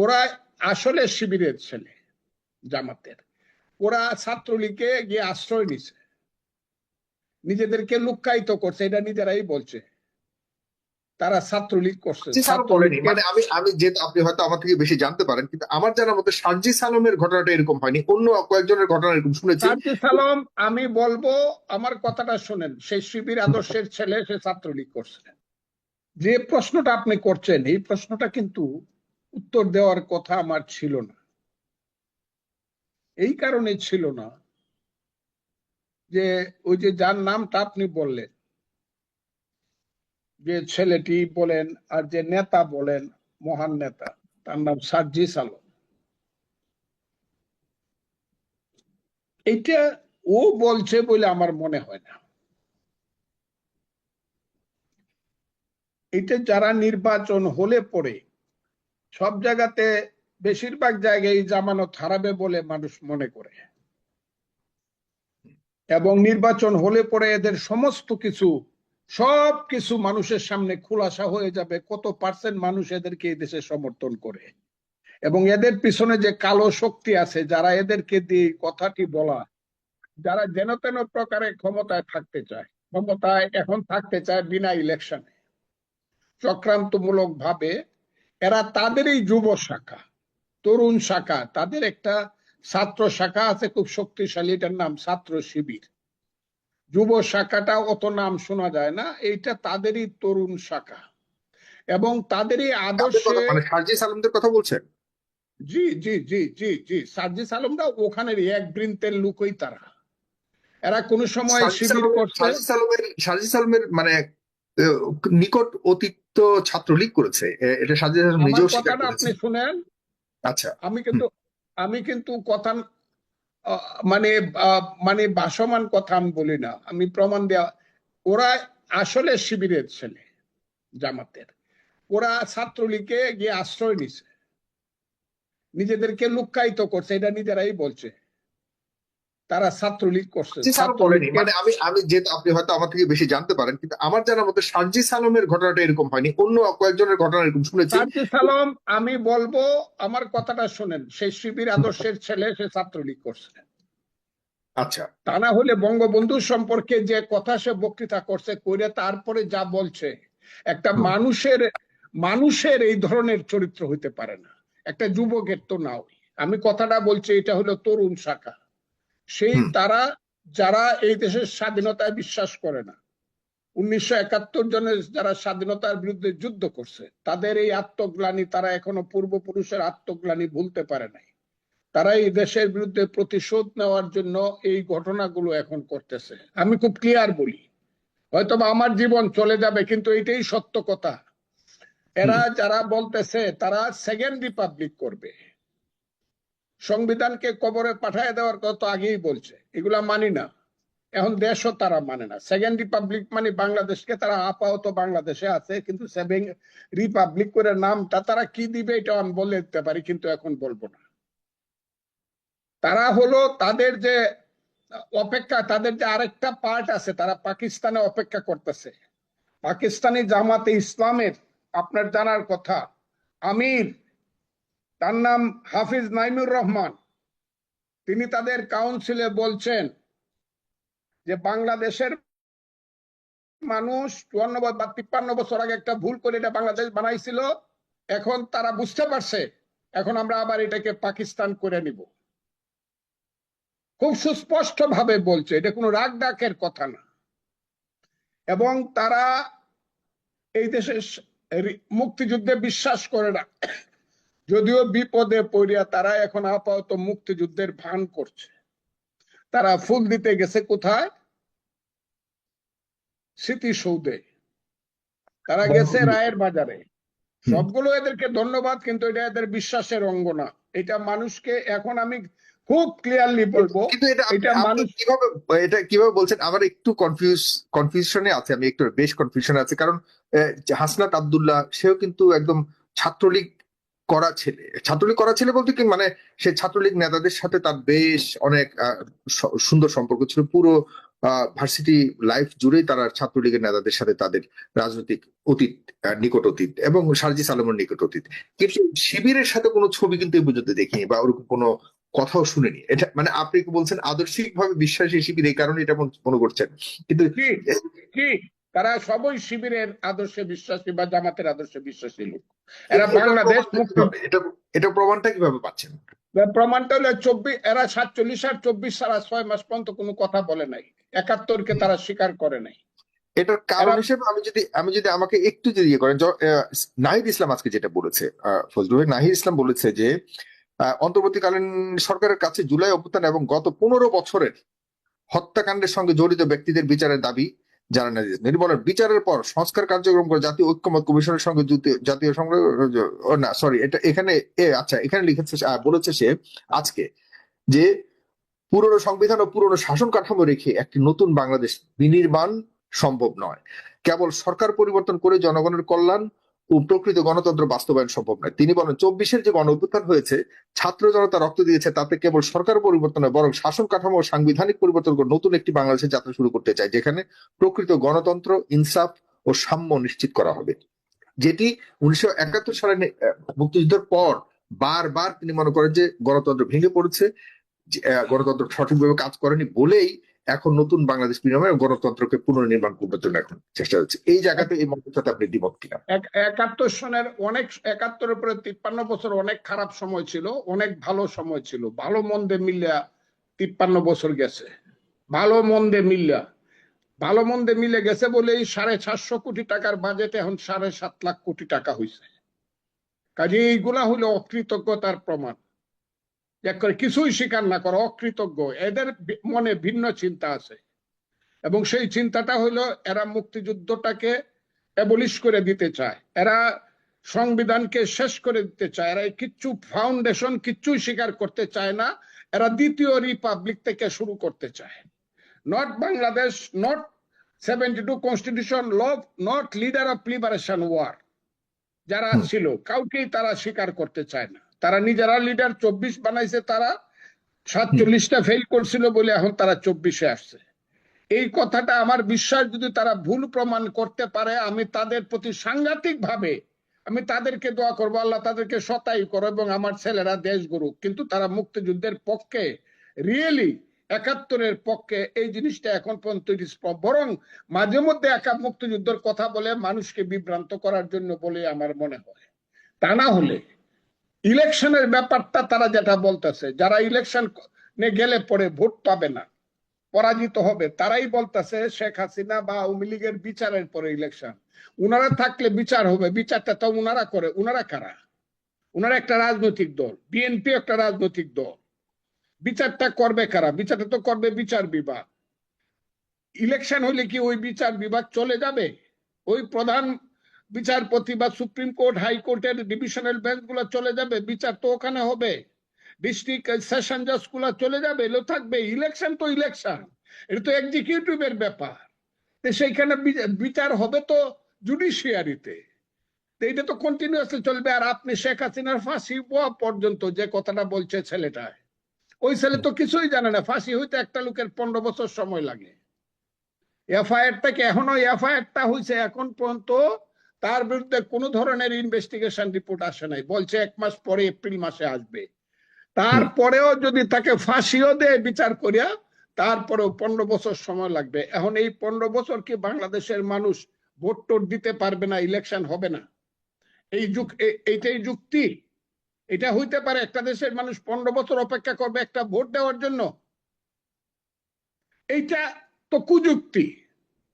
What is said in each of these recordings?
ওরা আসলে শিবিরের ছেলে জামাতের। ওরা ছাত্রলীগকে গিয়ে আশ্রয় নিছে। নিজেদেরকে লুক্কায়িত করছে এটা নিজেরাই বলছে। তারা ছাত্রলীগ করছে। মানে আমি আমি যে আপনি হয়তো আমার থেকে বেশি জানতে পারেন কিন্তু আমার জানার মতে সার্জি সালমের ঘটনাটা এরকম হয়নি। অন্য কয়েকজনের ঘটনা এরকম শুনেছি। সার্জি সালাম আমি বলব আমার কথাটা শোনেন। সেই শিবির আদর্শের ছেলে সে ছাত্রলীগ করছে। যে প্রশ্নটা আপনি করছেন এই প্রশ্নটা কিন্তু উত্তর দেওয়ার কথা আমার ছিল না। এই কারণে ছিল না যে ওই যে যার নামটা আপনি বললেন, যে ছেলেটি বলেন আর যে নেতা বলেন, মহান নেতা, তার নাম সার্জিস আলম। এটা ও বলছে বলে আমার মনে হয় না। এটা যারা নির্বাচন হলে পরে সব জায়গাতে বেশিরভাগ জায়গায় জামানত হারাবে বলে মানুষ মনে করে। এবং নির্বাচন হলে পরে এদের সমস্ত কিছু, সব কিছু মানুষের সামনে খোলাসা হয়ে যাবে, কত পার্সেন্ট মানুষ এদেরকে এই দেশে সমর্থন করে। এবং এদের পিছনে যে কালো শক্তি আছে, যারা এদেরকে দিয়ে কথাটি বলা, যারা যেন তেন প্রকারে ক্ষমতায় থাকতে চায়, ক্ষমতায় এখন থাকতে চায় বিনা ইলেকশনে চক্রান্তমূলক ভাবে এরা তাদেরই যুব শাখা তরুণ শাখা তাদের একটা ছাত্র শাখা আছে খুব শক্তিশালী এটার নাম ছাত্র শিবির। যুব শাখাটা অত নাম শোনা যায় না এইটা তাদেরই তরুণ শাখা। এবং তাদেরই আদর্শে কথা- মানে কথা বলছেন জি জি জি জি জি সার্জিস আলমরা ওখানের এক বৃন্তের লোকই তারা। এরা কোন সময় সার্জি শিবির করছে। সার্জি সালমের সার্জি সালমের মানে নিকট অতীত ছাত্রলীগ করেছে। এটা সালম আমার নিজেও স্বীকার আপনি শুনেন। আচ্ছা। আমি কিন্তু আমি কিন্তু কথা মানে মানে ভাসমান কথা আমি বলি না। আমি প্রমাণ দেওয়া ওরা আসলে শিবিরের ছেলে জামাতের। ওরা ছাত্রলীগে গিয়ে আশ্রয় নিছে। নিজেদেরকে লুক্কায়িত করছে এটা নিজেরাই বলছে। তারা ছাত্রলীগ করছে। মানে আমি আমি যে আপনি হয়তো আমার থেকে বেশি জানতে পারেন কিন্তু আমার জানার মতে সার্জি সালমের ঘটনাটা এরকম হয়নি। অন্য কয়েকজনের ঘটনা এরকম শুনেছি। সার্জি সালাম আমি বলব আমার কথাটা শোনেন। সেই শিবির আদর্শের ছেলে সে ছাত্রলীগ করছে। আচ্ছা। তা না হলে বঙ্গবন্ধু সম্পর্কে যে কথা সে বক্তৃতা করছে কইরে তারপরে যা বলছে একটা মানুষের মানুষের এই ধরনের চরিত্র হইতে পারে না। একটা যুবকের তো নাও আমি কথাটা বলছি এটা হলো তরুণ শাখা। সেই তারা যারা এই দেশের স্বাধীনতায় বিশ্বাস করে না। উনিশশো একাত্তর জনের যারা স্বাধীনতার বিরুদ্ধে যুদ্ধ করছে তাদের এই আত্মগ্লানি তারা এখনও পূর্বপুরুষের আত্মগ্লানি ভুলতে পারে নাই। তারা এই দেশের বিরুদ্ধে প্রতিশোধ নেওয়ার জন্য এই ঘটনাগুলো এখন করতেছে। আমি খুব ক্লিয়ার বলি হয়তো আমার জীবন চলে যাবে কিন্তু এটাই সত্য কথা। এরা যারা বলতেছে তারা সেকেন্ড রিপাবলিক করবে। সংবিধানকে কবরে পাঠায় দেওয়ার কথা আগেই বলছে। এগুলা মানি না। এখন দেশও তারা মানে না। সেকেন্ড রিপাবলিক মানে বাংলাদেশকে তারা আপাতত বাংলাদেশে আছে, কিন্তু রিপাবলিক করে নামটা তারা কি দিবে এটা আমি বলে দিতে পারি, কিন্তু এখন বলব না। তারা হলো তাদের যে অপেক্ষা, তাদের যে আরেকটা পার্ট আছে, তারা পাকিস্তানে অপেক্ষা করতেছে। পাকিস্তানি জামাতে ইসলামের, আপনার জানার কথা, আমির তার নাম হাফিজ নাইমুর রহমান। তিনি তাদের কাউন্সিলে বলছেন যে, বাংলাদেশের মানুষ চুয়ান্ন বা তিপ্পান্ন বছর আগে একটা ভুল করে এটা বাংলাদেশ বানাইছিল। এখন তারা বুঝতে পারছে, এখন আমরা আবার এটাকে পাকিস্তান করে নিব। খুব সুস্পষ্ট ভাবে বলছে, এটা কোনো রাগ ডাকের কথা না। এবং তারা এই দেশের মুক্তিযুদ্ধে বিশ্বাস করে না। যদিও বিপদে পড়িয়া তারা এখন আপাতত মুক্তিযুদ্ধের ভান করছে। তারা ফুল দিতে গেছে কোথায়? স্মৃতিসৌধে। তারা গেছে রায়ের বাজারে। সবগুলো এদেরকে ধন্যবাদ কিন্তু এটা এদের বিশ্বাসের অঙ্গ না। এটা মানুষকে এখন আমি খুব ক্লিয়ারলি বলব কিন্তু এটা মানুষ- কীভাবে এটা কীভাবে বলছেন? আমার একটু কনফিউজ কনফিউশনে আছে আমি একটু বেশ কনফিউশনে আছে। কারণ হাসনাত আব্দুল্লাহ সেও কিন্তু একদম ছাত্রলীগ করা ছেলে, ছাত্রলীগ করা ছেলে বলতে কি মানে সে ছাত্রলীগ নেতাদের সাথে তার বেশ অনেক সুন্দর সম্পর্ক ছিল। পুরো ভার্সিটি লাইফ জুড়েই তারা ছাত্রলীগের নেতাদের সাথে তাদের রাজনৈতিক অতীত নিকট অতীত এবং সার্জিস আলমের নিকট অতীত। কিন্তু শিবিরের সাথে কোনো ছবি কিন্তু এই পর্যন্ত দেখিনি বা ওরকম কোনো কথাও শুনিনি। এটা মানে আপনি বলছেন আদর্শিক ভাবে বিশ্বাসী শিবির এই কারণে এটা মনে করছেন? কিন্তু তারা সবই শিবিরের আদর্শে বিশ্বাসী বা জামাতের আদর্শে বিশ্বাসী লোক। এরা বাংলাদেশ মুক্তি? এটা প্রমাণটা কীভাবে পাচ্ছেন? প্রমাণটা হলো চব্বিশ এরা সাতচল্লিশ আর চব্বিশ সারা ছয় মাস পর্যন্ত কোনো কথা বলে নাই। একাত্তরকে তারা স্বীকার করে নাই। এটার কারণ হিসেবে আমি যদি আমি যদি আমাকে একটু যদি ইয়ে করেন নাহিদ ইসলাম আজকে যেটা বলেছে ফজলুল নাহিদ ইসলাম বলেছে যে অন্তর্বর্তীকালীন সরকারের কাছে জুলাই অভ্যুত্থান এবং গত পনেরো বছরের হত্যাকাণ্ডের সঙ্গে জড়িত ব্যক্তিদের বিচারের দাবি জানান দিয়েছেন তিনি বলেন বিচারের পর সংস্কার কার্যক্রম করে জাতীয় ঐক্যমত কমিশনের সঙ্গে জাতীয় সংগ্রহ না সরি এটা এখানে এ আচ্ছা এখানে লিখেছে বলেছে সে আজকে যে পুরনো সংবিধান ও পুরনো শাসন কাঠামো রেখে একটি নতুন বাংলাদেশ বিনির্মাণ সম্ভব নয়। কেবল সরকার পরিবর্তন করে জনগণের কল্যাণ প্রকৃত গণতন্ত্র বাস্তবায়ন সম্ভব নয়। তিনি বলেন, চব্বিশের যে গণ অভ্যুত্থান হয়েছে, ছাত্র জনতা রক্ত দিয়েছে, তাতে কেবল সরকার পরিবর্তন নয়, বরং শাসন কাঠামো ও সাংবিধানিক পরিবর্তন করে নতুন একটি বাংলাদেশের যাত্রা শুরু করতে চায়, যেখানে প্রকৃত গণতন্ত্র, ইনসাফ ও সাম্য নিশ্চিত করা হবে। যেটি উনিশশো একাত্তর সালে মুক্তিযুদ্ধের পর বারবার তিনি মনে করেন যে গণতন্ত্র ভেঙে পড়েছে গণতন্ত্র সঠিকভাবে কাজ করেনি বলেই এখন নতুন বাংলাদেশ বিনিময়ে গণতন্ত্রকে পুনর্নির্মাণ করবার জন্য এখন চেষ্টা হচ্ছে এই জায়গাতে এই মতের সাথে আপনি দ্বিমত কিনা? একাত্তর সনের অনেক, একাত্তরের পরে তিপ্পান্ন বছর অনেক খারাপ সময় ছিল, অনেক ভালো সময় ছিল। ভালো মন্দে মিলিয়া তিপ্পান্ন বছর গেছে। ভালো মন্দে মিলিয়া। ভালো মন্দে মিলে গেছে বলেই সাড়ে সাতশো কোটি টাকার বাজেট এখন সাড়ে সাত লাখ কোটি টাকা হয়েছে কাজে এইগুলা হলো অকৃতজ্ঞতার প্রমাণ। এক করে কিছুই স্বীকার না করে অকৃতজ্ঞ। এদের মনে ভিন্ন চিন্তা আছে। এবং সেই চিন্তাটা হলো এরা মুক্তিযুদ্ধটাকে অ্যাবলিশ করে দিতে চায়। এরা সংবিধানকে শেষ করে দিতে চায়। এরা কিচ্ছু ফাউন্ডেশন কিচ্ছুই স্বীকার করতে চায় না। এরা দ্বিতীয় রিপাবলিক থেকে শুরু করতে চায়। Not Bangladesh not seventy two constitution law not leader of liberation war যারা ছিল কাউকেই তারা স্বীকার করতে চায় না। তারা নিজেরা লিডার চব্বিশ বানাইছে, তারা সাতচল্লিশটা ফেল করছিল বলে এখন তারা চব্বিশে আসছে। এই কথাটা আমার বিশ্বাস, যদি তারা ভুল প্রমাণ করতে পারে, আমি তাদের প্রতি সাংঘাতিক ভাবে আমি তাদেরকে দোয়া করব, আল্লাহ তাদেরকে সতাই করো এবং আমার ছেলেরা দেশ গড়ুক। কিন্তু তারা মুক্তিযুদ্ধের পক্ষে রিয়েলি একাত্তরের পক্ষে এই জিনিসটা এখন পর্যন্ত বরং মাঝে মধ্যে একা মুক্তিযুদ্ধের কথা বলে মানুষকে বিভ্রান্ত করার জন্য বলে আমার মনে হয়। তা না হলে ইলেকশনের ব্যাপারটা তারা যেটা বলতেছে, যারা ইলেকশন গেলে পরে ভোট পাবে না, পরাজিত হবে, তারাই বলতেছে শেখ হাসিনা বা আওয়ামী লীগের বিচারের পরে ইলেকশন। উনারা থাকলে বিচার হবে, বিচারটা তো উনারা করে, উনারা কারা? উনারা একটা রাজনৈতিক দল, বিএনপি একটা রাজনৈতিক দল। বিচারটা করবে কারা? বিচারটা তো করবে বিচার বিভাগ। ইলেকশন হলে কি ওই বিচার বিভাগ চলে যাবে? ওই প্রধান বিচারপতি বা সুপ্রিম কোর্ট হাইকোর্টের ডিভিশনাল বেঞ্চগুলো চলে যাবে, বিচার তো ওখানে হবে। ডিস্ট্রিক্ট সেশন জাজগুলা চলে যাবে, এগুলো থাকবে। ইলেকশন তো ইলেকশন, এটা তো এক্সিকিউটিভের ব্যাপার। সেইখানে বিচার হবে তো জুডিশিয়ারিতে। এটা তো কন্টিনিউয়াসলি চলবে, আর আপনি শেখ হাসিনার ফাঁসি হওয়া পর্যন্ত যে কথাটা বলছে ছেলেটা ওই ছেলে তো কিছুই জানে না, ফাঁসি হইতে একটা লোকের পনেরো বছর সময় লাগে। এফআইআরটাকে এখনও এফআইআরটা হয়েছে এখন পর্যন্ত তার বিরুদ্ধে কোনো ধরনের ইনভেস্টিগেশন রিপোর্ট আসে নাই। বলছে এক মাস পরে এপ্রিল মাসে আসবে। তারপরেও যদি তাকে ফাঁসিও দেয় বিচার করিয়া, তারপরেও পনেরো বছর সময় লাগবে। এখন এই পনেরো বছর কি বাংলাদেশের মানুষ ভোট টোট দিতে পারবে না ইলেকশন হবে না? এই যুগ এইটাই যুক্তি। এটা হইতে পারে একটা দেশের মানুষ পনেরো বছর অপেক্ষা করবে একটা ভোট দেওয়ার জন্য। এইটা তো কুযুক্তি।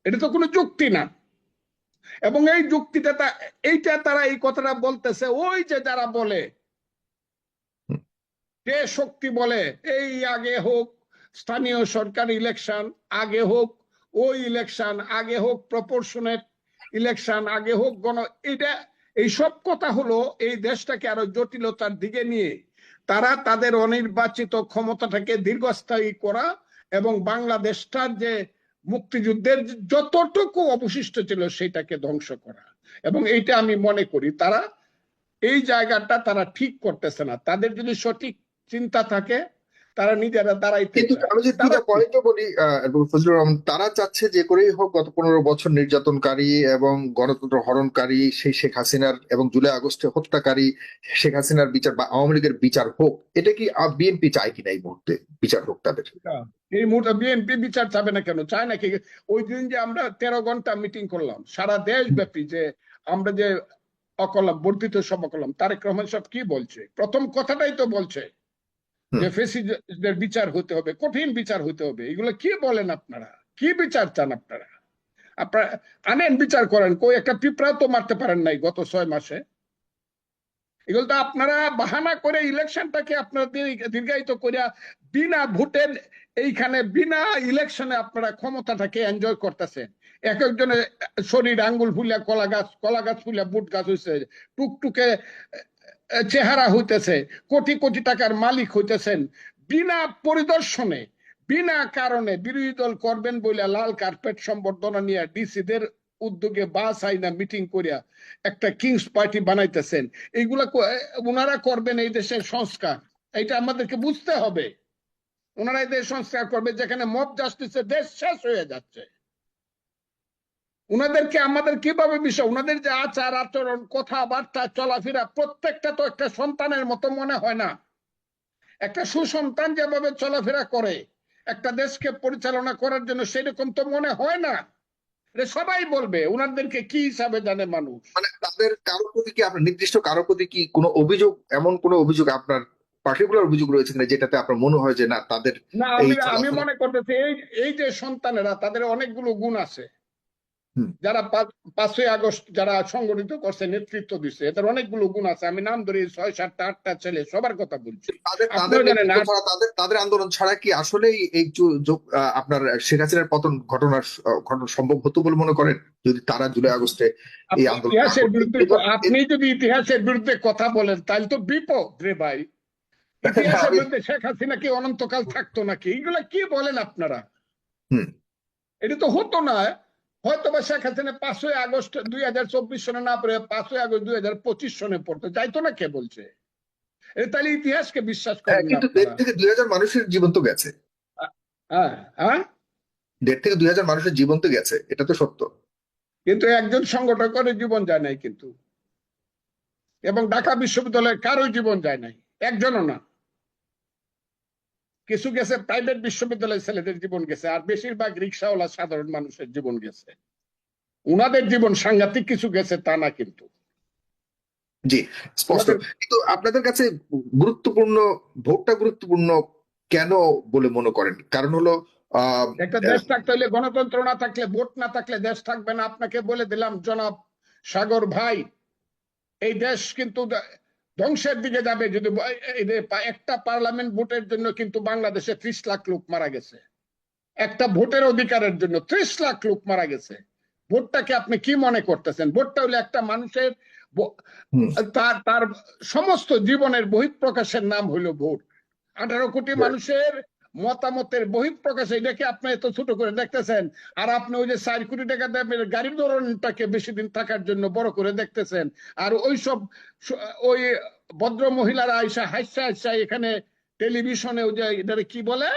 এটা তো কোনো যুক্তি না। এবং এই যুক্তিটা এইটা তারা এই কথাটা বলতেছে ওই যে যারা বলে যে শক্তি বলে এই আগে হোক স্থানীয় সরকার ইলেকশন আগে হোক ওই ইলেকশন আগে হোক প্রপোর্শনেট ইলেকশন আগে হোক গণ এটা এইসব কথা হলো এই দেশটাকে আরও জটিলতার দিকে নিয়ে। তারা তাদের অনির্বাচিত ক্ষমতাটাকে দীর্ঘস্থায়ী করা এবং বাংলাদেশটার যে মুক্তিযুদ্ধের যতটুকু অবশিষ্ট ছিল সেটাকে ধ্বংস করা। এবং এইটা আমি মনে করি, তারা এই জায়গাটা তারা ঠিক করতেছে না। তাদের যদি সঠিক চিন্তা থাকে তারা নিজেরা দাঁড়াইতে কিন্তু আমি যদি তারা দুটা পয়েন্টও বলি ফজলুর রহমান তারা চাচ্ছে যে করেই হোক গত পনেরো বছর নির্যাতনকারী এবং গণতন্ত্র হরণকারী সেই শেখ হাসিনার এবং জুলাই আগস্টে হত্যাকারী শেখ হাসিনার বিচার বা আওয়ামী লীগের বিচার হোক এটা কি বিএনপি চায় কিনা এই মুহূর্তে বিচার হোক তাদের? এই মুহূর্তে বিএনপি বিচার চাবে না কেন? চায় নাকি ওই দিন যে আমরা তেরো ঘণ্টা মিটিং করলাম সারা দেশ ব্যাপী যে আমরা যে অকলাম বর্ধিত সভা করলাম তারেক রহমান সব কি বলছে? প্রথম কথাটাই তো বলছে। যে ফেসিদের বিচার হতে হবে, কঠিন বিচার হতে হবে, এগুলো কি বলেন আপনারা? কি বিচার চান আপনারা? আপনারা আনেন বিচার করেন, কই একটা পিঁপড়াও তো মারতে পারেন নাই গত ছয় মাসে। এগুলো তো আপনারা বাহানা করে ইলেকশনটাকে আপনারা দীর্ঘায়িত করিয়া বিনা ভোটের এইখানে, বিনা ইলেকশনে আপনারা ক্ষমতাটাকে এনজয় করতেছেন। এক একজনের শরীর আঙ্গুল ফুলিয়া কলা গাছ কলা গাছ ফুলিয়া বুট গাছ হইছে, টুকটুকে চেহারা হইতেছে, কোটি কোটি টাকার মালিক হইতেছেন। বিনা পরিদর্শনে, বিনা কারণে বিরোধী দল করবেন বলে লাল কার্পেট সম্বর্ধনা নিয়ে ডিসিদের উদ্যোগে বাস আইনা মিটিং করিয়া একটা কিংস পার্টি বানাইতেছেন। এইগুলা ওনারা করবেন এই দেশের সংস্কার। এটা আমাদেরকে বুঝতে হবে। ওনারা এই দেশ সংস্কার করবে যেখানে মব জাস্টিসে দেশ শেষ হয়ে যাচ্ছে। ওনাদেরকে আমাদের কীভাবে বিষয়? ওনাদের যে আচার আচরণ কথাবার্তা চলাফেরা প্রত্যেকটা তো একটা সন্তানের মতো মনে হয় না। একটা সুসন্তান যেভাবে চলাফেরা করে একটা দেশকে পরিচালনা করার জন্য সেরকম তো মনে হয় না। সবাই বলবে ওনাদেরকে কি হিসাবে জানে মানুষ? মানে তাদের কারও প্রতি কি আপনার নির্দিষ্ট কারও প্রতি কি কোনো অভিযোগ এমন কোনো অভিযোগ আপনার পার্টিকুলার অভিযোগ রয়েছে কিনা যেটাতে আপনার মনে হয় যে না তাদের না আমি মনে করতেছি এই এই যে সন্তানেরা তাদের অনেকগুলো গুণ আছে। যারা পাঁচ- পাঁচই আগস্ট যারা সংগঠিত করছে নেতৃত্ব দিচ্ছে এদের অনেকগুলো গুণ আছে। আমি নাম ধরি ছয় সাতটা আটটা ছেলে সবার কথা বলছি। তাদের আন্দোলন ছাড়া কি আসলেই এই আপনার শেখ হাসিনার পতন ঘটনার ঘটনা সম্ভব হতো বলে মনে করেন? যদি তারা জুলাই আগস্টে এই আন্দোলন ইতিহাসের বিরুদ্ধে আপনি যদি ইতিহাসের বিরুদ্ধে কথা বলেন তাহলে তো বিপদ রে ভাই। ইতিহাসের বিরুদ্ধে শেখ হাসিনা কি অনন্তকাল থাকতো নাকি? এগুলা কি বলেন আপনারা? হুম। এটা তো হতো না। হয়তো বা শেখ হাসিনা পাঁচই আগস্ট দুই হাজার চব্বিশ সনে না পড়ে পাঁচই আগস্ট দুই হাজার পঁচিশ সনে পড়তো। যাইতো না কে বলছে? তাহলে ইতিহাসকে বিশ্বাস হ্যাঁ, কিন্তু দেড় থেকে দুই হাজার মানুষের জীবন তো গেছে। হ্যাঁ হ্যাঁ দেড় থেকে দুই হাজার মানুষের জীবন তো গেছে এটা তো সত্য। কিন্তু একজন সংগঠকের জীবন যায় নাই কিন্তু। এবং ঢাকা বিশ্ববিদ্যালয়ের কারও জীবন যায় নাই একজনও না। কিছু গেছে প্রাইভেট বিশ্ববিদ্যালয়ের ছেলেদের জীবন গেছে আর বেশিরভাগ রিক্সাওয়ালা সাধারণ মানুষের জীবন গেছে। উনাদের জীবন সাংঘাতিক কিছু গেছে তা না কিন্তু। জি স্পষ্ট। কিন্তু আপনাদের কাছে গুরুত্বপূর্ণ ভোটটা গুরুত্বপূর্ণ কেন বলে মনে করেন? কারণ হলো আহ একটা দেশ থাকতে হলে গণতন্ত্র না থাকলে ভোট না থাকলে দেশ থাকবে না। আপনাকে বলে দিলাম জনাব সাগর ভাই এই দেশ কিন্তু ধ্বংসের দিকে যাবে যদি একটা পার্লামেন্ট ভোটের জন্য কিন্তু বাংলাদেশে ত্রিশ লাখ লোক মারা গেছে। একটা ভোটের অধিকারের জন্য ত্রিশ লাখ লোক মারা গেছে। ভোটটাকে আপনি কি মনে করতেছেন? ভোটটা হলো একটা মানুষের তার তার সমস্ত জীবনের বহিঃপ্রকাশের নাম হলো ভোট। আঠারো কোটি মানুষের মতামতের বহিঃপ্রকাশ এটাকে আপনি এত ছোট করে দেখতেছেন আর আপনি ওই যে চার কোটি টাকা দেবেন গাড়ির ধরনটাকে বেশি দিন থাকার জন্য বড় করে দেখতেছেন আর ওই সব ওই ভদ্র মহিলারা আইসা হাসা হাসা এখানে টেলিভিশনে ওই যে এটারে কি বলে?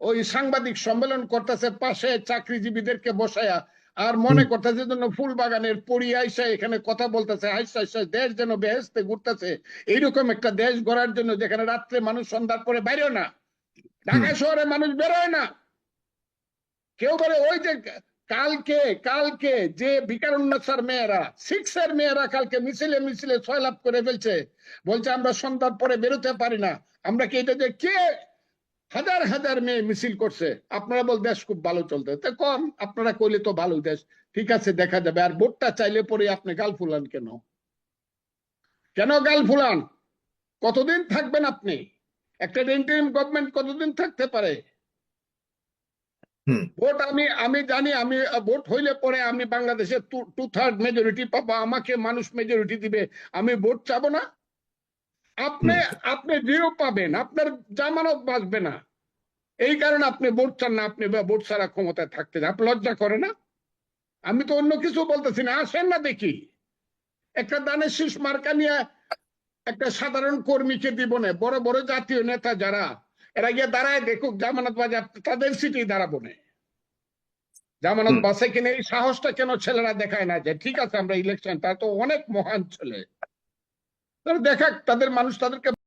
ওই সাংবাদিক সম্মেলন করতেছে পাশে চাকরিজীবীদেরকে বসায়া আর মনে করতেছে যেন ফুল বাগানের পড়ি আইসা এখানে কথা বলতেছে হাসা হাসা দেশ যেন বেহেস্তে ঘুরতেছে এইরকম একটা দেশ গড়ার জন্য যেখানে রাত্রে মানুষ সন্ধ্যার পরে বাইরেও না। ঢাকা শহরে মানুষ বেরোয় না। কেউ বলে, ওই যে কালকে কালকে যে ভিকারুন্নসার মেয়েরা সিক্স এর মেয়েরা কালকে মিছিলে মিছিলে ছয় লাভ করে ফেলছে। বলছে, আমরা সন্ধ্যার পরে বেরোতে পারি না। আমরা কি এটা যে কে? হাজার হাজার মেয়ে মিছিল করছে। আপনারা বল, দেশ খুব ভালো চলতে। তো কম, আপনারা কইলে তো ভালো দেশ। ঠিক আছে, দেখা যাবে। আর ভোটটা চাইলে পরে আপনি গাল ফুলান কেন? কেন গাল ফুলান? কতদিন থাকবেন আপনি? একটা ইন্টারিম গভর্নমেন্ট কতদিন থাকতে পারে? ভোট আমি আমি জানি আমি ভোট হইলে পরে আমি বাংলাদেশে টু থার্ড মেজরিটি পাবো আমাকে মানুষ মেজরিটি দিবে আমি ভোট চাবো না? আপনি আপনি জিরো পাবেন আপনার জামানত বাঁচবে না। এই কারণে আপনি ভোট চান না আপনি বা ভোট ছাড়া ক্ষমতায় থাকতে চান। আপনি লজ্জা করে না? আমি তো অন্য কিছু বলতেছি না আসেন না দেখি। একটা দানের শীষ মার্কা নিয়ে একটা সাধারণ কর্মীকে দিব না বড় বড় জাতীয় নেতা যারা এরা গিয়ে দাঁড়ায় দেখুক জামানত বাজার তাদের সিটি দাঁড়াবো না জামানত। বাসে কিনে এই সাহসটা কেন ছেলেরা দেখায় না যে ঠিক আছে আমরা ইলেকশন তারা তো অনেক মহান ছেলে দেখাক তাদের মানুষ তাদেরকে